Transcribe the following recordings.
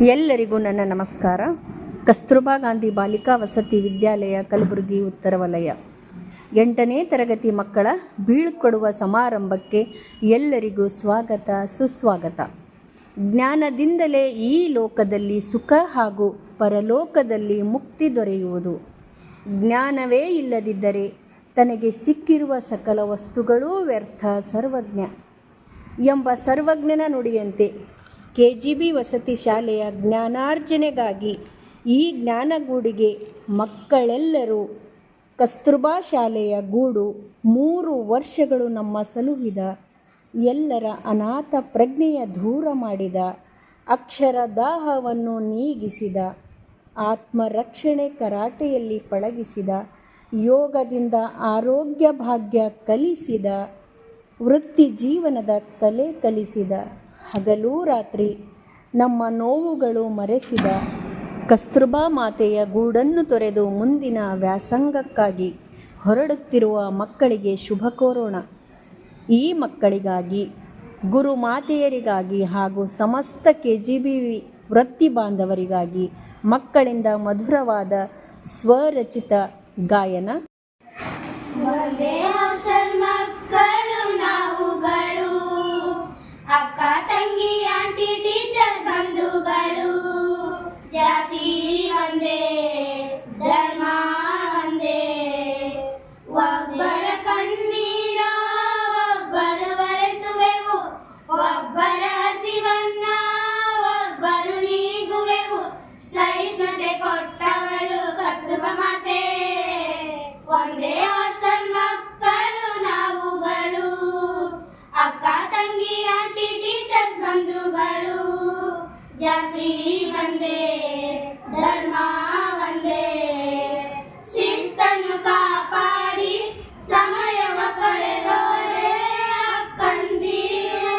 ಎಲ್ಲರಿಗೂ ನನ್ನ ನಮಸ್ಕಾರ. ಕಸ್ತೂರ್ಬಾ ಗಾಂಧಿ ಬಾಲಿಕಾ ವಸತಿ ವಿದ್ಯಾಲಯ, ಕಲಬುರಗಿ ಉತ್ತರ ವಲಯ. ಎಂಟನೇ ತರಗತಿ ಮಕ್ಕಳ ಬೀಳ್ಕೊಡುವ ಸಮಾರಂಭಕ್ಕೆ ಎಲ್ಲರಿಗೂ ಸ್ವಾಗತ, ಸುಸ್ವಾಗತ. ಜ್ಞಾನದಿಂದಲೇ ಈ ಲೋಕದಲ್ಲಿ ಸುಖ ಹಾಗೂ ಪರಲೋಕದಲ್ಲಿ ಮುಕ್ತಿ ದೊರೆಯುವುದು. ಜ್ಞಾನವೇ ಇಲ್ಲದಿದ್ದರೆ ತನಗೆ ಸಿಕ್ಕಿರುವ ಸಕಲ ವಸ್ತುಗಳೂ ವ್ಯರ್ಥ ಸರ್ವಜ್ಞ. ಎಂಬ ಸರ್ವಜ್ಞನ ನುಡಿಯಂತೆ ಕೆ ಜಿ ಬಿ ವಸತಿ ಶಾಲೆಯ ಜ್ಞಾನಾರ್ಜನೆಗಾಗಿ ಈ ಜ್ಞಾನಗೂಡಿಗೆ ಮಕ್ಕಳೆಲ್ಲರೂ ಕಸ್ತೂರ್ಬಾ ಶಾಲೆಯ ಗೂಡು ಮೂರು ವರ್ಷಗಳು ನಮ್ಮ ಸಲುಹಿದ ಎಲ್ಲರ ಅನಾಥ ಪ್ರಜ್ಞೆಯ ದೂರ ಮಾಡಿದ. ಅಕ್ಷರ ದಾಹವನ್ನು ನೀಗಿಸಿದ. ಆತ್ಮರಕ್ಷಣೆ ಕರಾಟೆಯಲ್ಲಿ ಪಳಗಿಸಿದ. ಯೋಗದಿಂದ ಆರೋಗ್ಯ ಭಾಗ್ಯ ಕಲಿಸಿದ. ವೃತ್ತಿ ಜೀವನದ ಕಲೆ ಕಲಿಸಿದ. ಹಗಲೂ ರಾತ್ರಿ. ನಮ್ಮ ನೋವುಗಳು ಮರೆಸಿದ ಕಸ್ತೂರ್ಬಾ ಮಾತೆಯ ಗೂಡನ್ನು ತೊರೆದು ಮುಂದಿನ ವ್ಯಾಸಂಗಕ್ಕಾಗಿ ಹೊರಡುತ್ತಿರುವ ಮಕ್ಕಳಿಗೆ ಶುಭ ಕೋರೋಣ. ಈ ಮಕ್ಕಳಿಗಾಗಿ, ಗುರು ಮಾತೆಯರಿಗಾಗಿ ಹಾಗೂ ಸಮಸ್ತ ಕೆ ಜಿ ಬಿ ವೃತ್ತಿ ಬಾಂಧವರಿಗಾಗಿ ಮಕ್ಕಳಿಂದ ಮಧುರವಾದ ಸ್ವರಚಿತ ಗಾಯನ. ಜಾತಿ ಒಂದೇ ಧರ್ಮ ಒಂದೇ ಶಿಸ್ತನ್ನು ಕಾಪಾಡಿ, ಸಮಯವ ಕಳೆದೋರೆ ಅಕ್ಕಂದೀರು.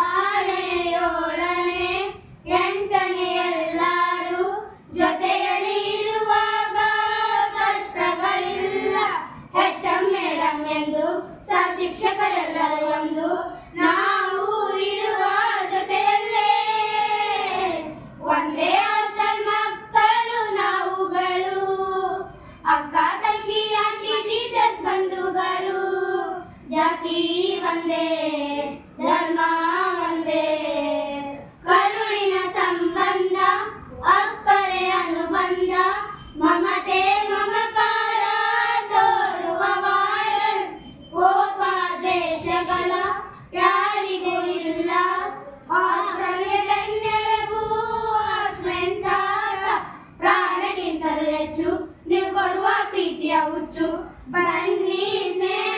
ಆರನೇ ಏಳನೇ ಜೊತೆಯಲ್ಲಿ ಇರುವಾಗ ಕಷ್ಟಗಳಿಲ್ಲ. ಹೆಚ್ಚ ಮೇಡಮ್ ಎಂದು ಸ ಶಿಕ್ಷಕರೆಲ್ಲರೂ ಒಂದು ನಾವು ಕೊಡುವ ಪ್ರೀತಿಯ ಹುಚ್ಚು. ಬನ್ನಿ ಸ್ನೇಹ.